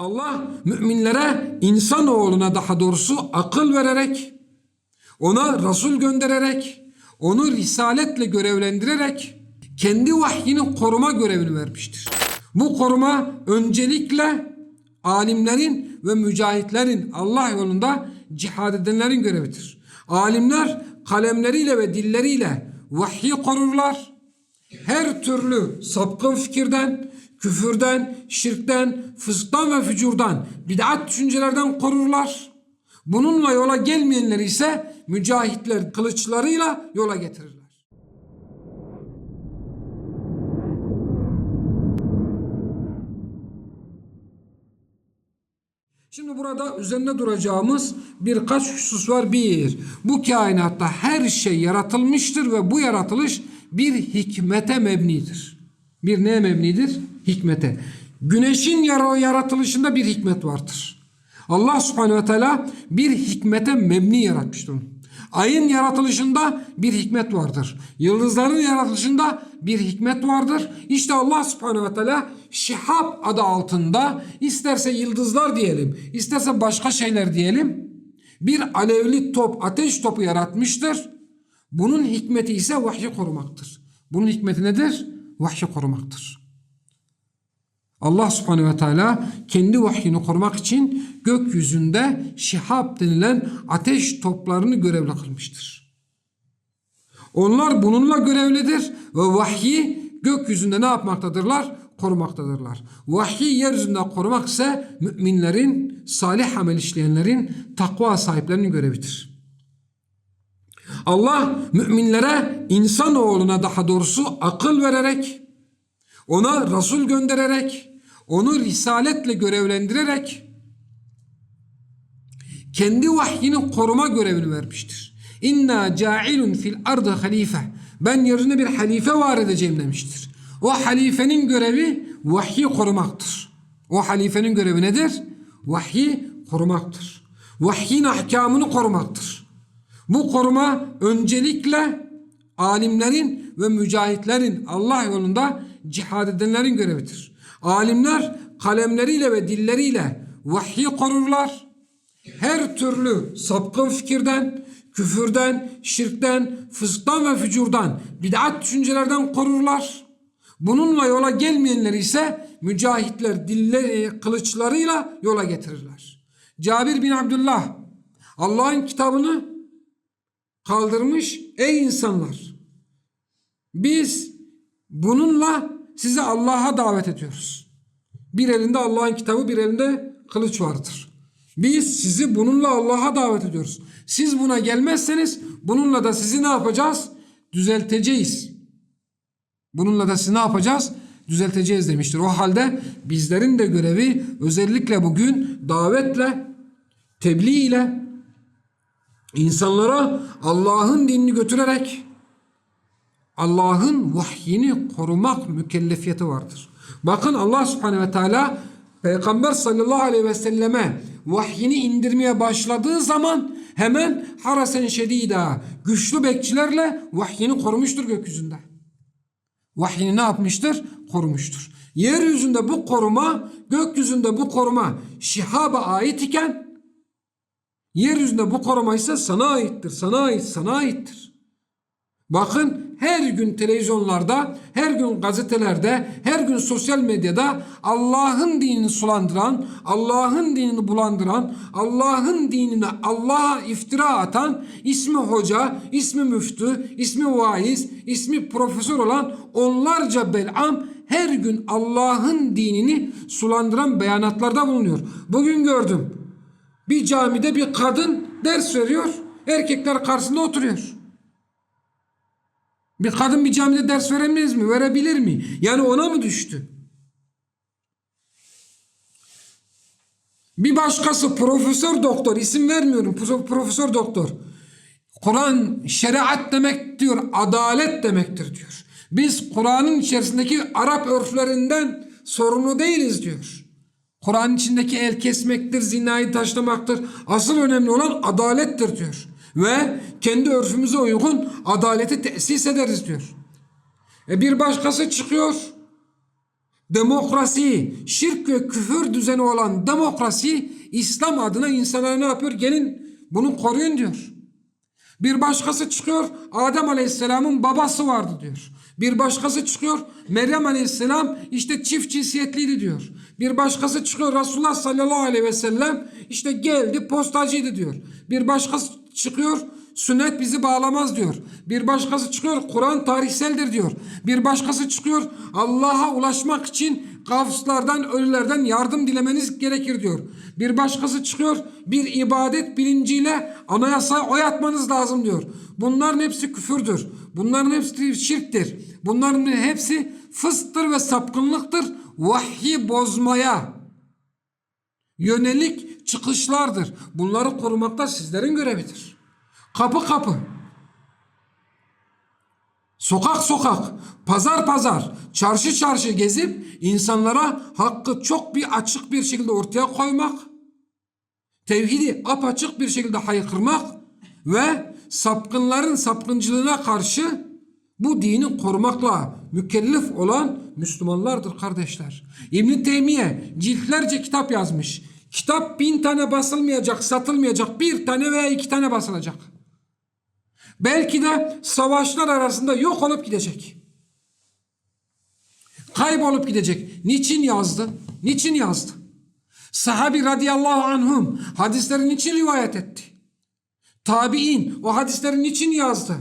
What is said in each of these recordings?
Allah müminlere insanoğluna daha doğrusu akıl vererek ona Resul göndererek onu risaletle görevlendirerek kendi vahyini koruma görevini vermiştir. Bu koruma öncelikle alimlerin ve mücahitlerin Allah yolunda cihad edenlerin görevidir. Alimler kalemleriyle ve dilleriyle vahyi korurlar. Her türlü sapkın fikirden, küfürden, şirkten, fısktan ve fücurdan, bid'at düşüncelerden korurlar. Bununla yola gelmeyenleri ise mücahitler kılıçlarıyla yola getirirler. Şimdi burada üzerinde duracağımız birkaç husus var. Bir, bu kainatta her şey yaratılmıştır ve bu yaratılış bir hikmete mebnidir. Bir neye mebnidir? Hikmete. Güneşin yara- yaratılışında bir hikmet vardır. Allah subhanehu ve teala bir hikmete mebni yaratmıştır. Ayın yaratılışında bir hikmet vardır. Yıldızların yaratılışında bir hikmet vardır. İşte Allah subhanehu ve teala Şihab adı altında isterse yıldızlar diyelim, isterse başka şeyler diyelim. Bir alevli top, ateş topu yaratmıştır. Bunun hikmeti ise vahyi korumaktır. Bunun hikmeti nedir? Vahyi korumaktır. Allah subhanehu ve teala kendi vahyini korumak için gökyüzünde şihab denilen ateş toplarını görevli kılmıştır. Onlar bununla görevlidir ve vahyi gökyüzünde ne yapmaktadırlar? Korumaktadırlar. Vahyi yeryüzünde korumak ise müminlerin, salih amel işleyenlerin, takva sahiplerinin görevidir. Allah müminlere, insanoğluna daha doğrusu akıl vererek, ona Resul göndererek, onu risaletle görevlendirerek kendi vahyini koruma görevini vermiştir. İnna ca'ilun fil ardı halife. Ben yeryüzünde bir halife var edeceğim demiştir. O halifenin görevi vahyi korumaktır. O halifenin görevi nedir? Vahyi korumaktır. Vahyin ahkamını korumaktır. Bu koruma öncelikle alimlerin ve mücahitlerin Allah yolunda cihad edenlerin görevidir. Alimler kalemleriyle ve dilleriyle vahyi korurlar. Her türlü sapkın fikirden, küfürden, şirkten, fısktan ve fücurdan, bid'at düşüncelerden korurlar. Bununla yola gelmeyenleri ise mücahitler dilleri, kılıçlarıyla yola getirirler. Cabir bin Abdullah Allah'ın kitabını kaldırmış ey insanlar biz bununla sizi Allah'a davet ediyoruz. Bir elinde Allah'ın kitabı bir elinde kılıç vardır. Biz sizi bununla Allah'a davet ediyoruz. Siz buna gelmezseniz bununla da sizi ne yapacağız? Düzelteceğiz. Bununla da sizi ne yapacağız? Düzelteceğiz demiştir. O halde bizlerin de görevi özellikle bugün davetle, tebliğ ile insanlara Allah'ın dinini götürerek Allah'ın vahyini korumak mükellefiyeti vardır. Bakın Allah subhanehu ve teala Peygamber sallallahu aleyhi ve selleme vahyini indirmeye başladığı zaman hemen harasen şedida güçlü bekçilerle vahyini korumuştur gökyüzünde. Vahyini ne yapmıştır? Korumuştur. Yeryüzünde bu koruma, gökyüzünde bu koruma şihaba ait iken yeryüzünde bu koruma ise sana aittir, sana ait, sana aittir. Bakın her gün televizyonlarda, her gün gazetelerde, her gün sosyal medyada Allah'ın dinini sulandıran, Allah'ın dinini bulandıran, Allah'ın dinine Allah'a iftira atan, ismi hoca, ismi müftü, ismi vaiz, ismi profesör olan onlarca belam her gün Allah'ın dinini sulandıran beyanatlarda bulunuyor. Bugün gördüm. Bir camide bir kadın ders veriyor, erkekler karşısında oturuyor. Bir kadın bir camide ders veremez mi? Verebilir mi? Yani ona mı düştü? Bir başkası profesör doktor isim vermiyorum profesör doktor. Kur'an şeriat demek diyor adalet demektir diyor. Biz Kur'an'ın içerisindeki Arap örflerinden sorumlu değiliz diyor. Kur'an'ın içindeki el kesmektir, zinayı taşlamaktır. Asıl önemli olan adalettir diyor. Ve kendi örfümüze uygun adaleti tesis ederiz diyor. E bir başkası çıkıyor. demokrasi, şirk ve küfür düzeni olan demokrasi İslam adına insanlara ne yapıyor? Gelin bunu koruyun diyor. Bir başkası çıkıyor Adem Aleyhisselam'ın babası vardı diyor. Bir başkası çıkıyor Meryem Aleyhisselam işte çift cinsiyetliydi diyor. Bir başkası çıkıyor Resulullah sallallahu aleyhi ve sellem işte geldi postacıydı diyor. Bir başkası çıkıyor sünnet bizi bağlamaz diyor. Bir başkası çıkıyor Kur'an tarihseldir diyor. Bir başkası çıkıyor Allah'a ulaşmak için gafslardan ölülerden yardım dilemeniz gerekir diyor. Bir başkası çıkıyor bir ibadet bilinciyle anayasa oy atmanız lazım diyor. Bunların hepsi küfürdür. Bunların hepsi şirktir. Bunların hepsi fısktır ve sapkınlıktır. Vahyi bozmaya yönelik çıkışlardır. Bunları korumak da sizlerin görevidir. Kapı kapı. Sokak sokak, pazar pazar, çarşı çarşı gezip insanlara hakkı çok bir açık bir şekilde ortaya koymak, tevhidi apaçık bir şekilde haykırmak ve sapkınların sapkıncılığına karşı bu dini korumakla mükellef olan Müslümanlardır kardeşler. İbn Teymiye ciltlerce kitap yazmış. Kitap bin tane basılmayacak, satılmayacak. Bir tane veya iki tane basılacak. Belki de savaşlar arasında yok olup gidecek. Kaybolup gidecek. Niçin yazdı? Niçin yazdı? Sahabi radıyallahu anhum hadisleri niçin rivayet etti? Tabi'in o hadisleri niçin yazdı?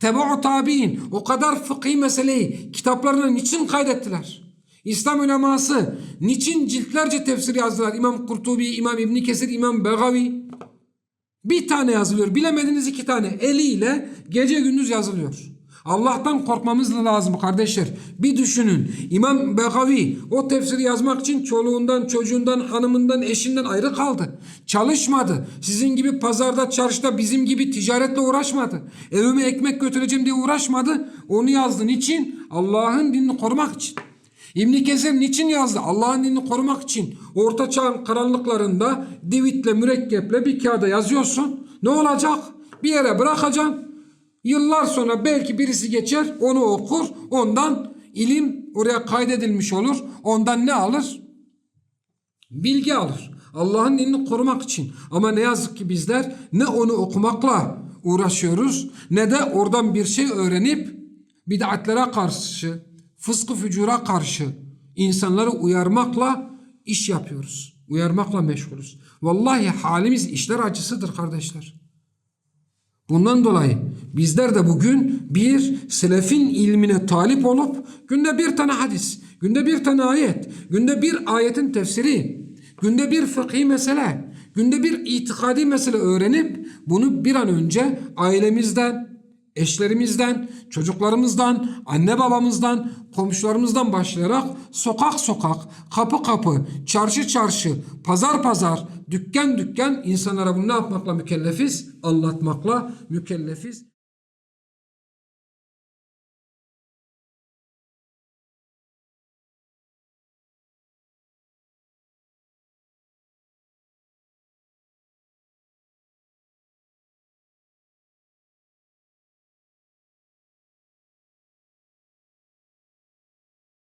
Tebau tabi'in o kadar fıkhi meseleyi kitaplarına niçin kaydettiler? İslam uleması niçin ciltlerce tefsir yazdılar? İmam Kurtubi, İmam İbni Kesir, İmam Begavi. Bir tane yazılıyor. Bilemediniz iki tane. Eliyle gece gündüz yazılıyor. Allah'tan korkmamız lazım kardeşler. Bir düşünün. İmam Begavi o tefsiri yazmak için çoluğundan, çocuğundan, hanımından, eşinden ayrı kaldı. Çalışmadı. Sizin gibi pazarda, çarşıda bizim gibi ticaretle uğraşmadı. Evime ekmek götüreceğim diye uğraşmadı. Onu yazdı. Niçin? Allah'ın dinini korumak için. İbn Kesir niçin yazdı? Allah'ın dinini korumak için. Orta çağın karanlıklarında divitle, mürekkeple bir kağıda yazıyorsun. Ne olacak? Bir yere bırakacaksın. Yıllar sonra belki birisi geçer, onu okur. Ondan ilim oraya kaydedilmiş olur. Ondan ne alır? Bilgi alır. Allah'ın dinini korumak için. Ama ne yazık ki bizler ne onu okumakla uğraşıyoruz ne de oradan bir şey öğrenip bid'atlere karşı, fıskı fücura karşı insanları uyarmakla iş yapıyoruz. Uyarmakla meşgulüz. Vallahi halimiz işler acısıdır kardeşler. Bundan dolayı bizler de bugün bir selefin ilmine talip olup günde bir tane hadis, günde bir tane ayet, günde bir ayetin tefsiri, günde bir fıkhi mesele, günde bir itikadi mesele öğrenip bunu bir an önce ailemizden, eşlerimizden, çocuklarımızdan, anne babamızdan, komşularımızdan başlayarak sokak sokak, kapı kapı, çarşı çarşı, pazar pazar, dükkan dükkan insanlara bunu ne yapmakla mükellefiz? Anlatmakla mükellefiz.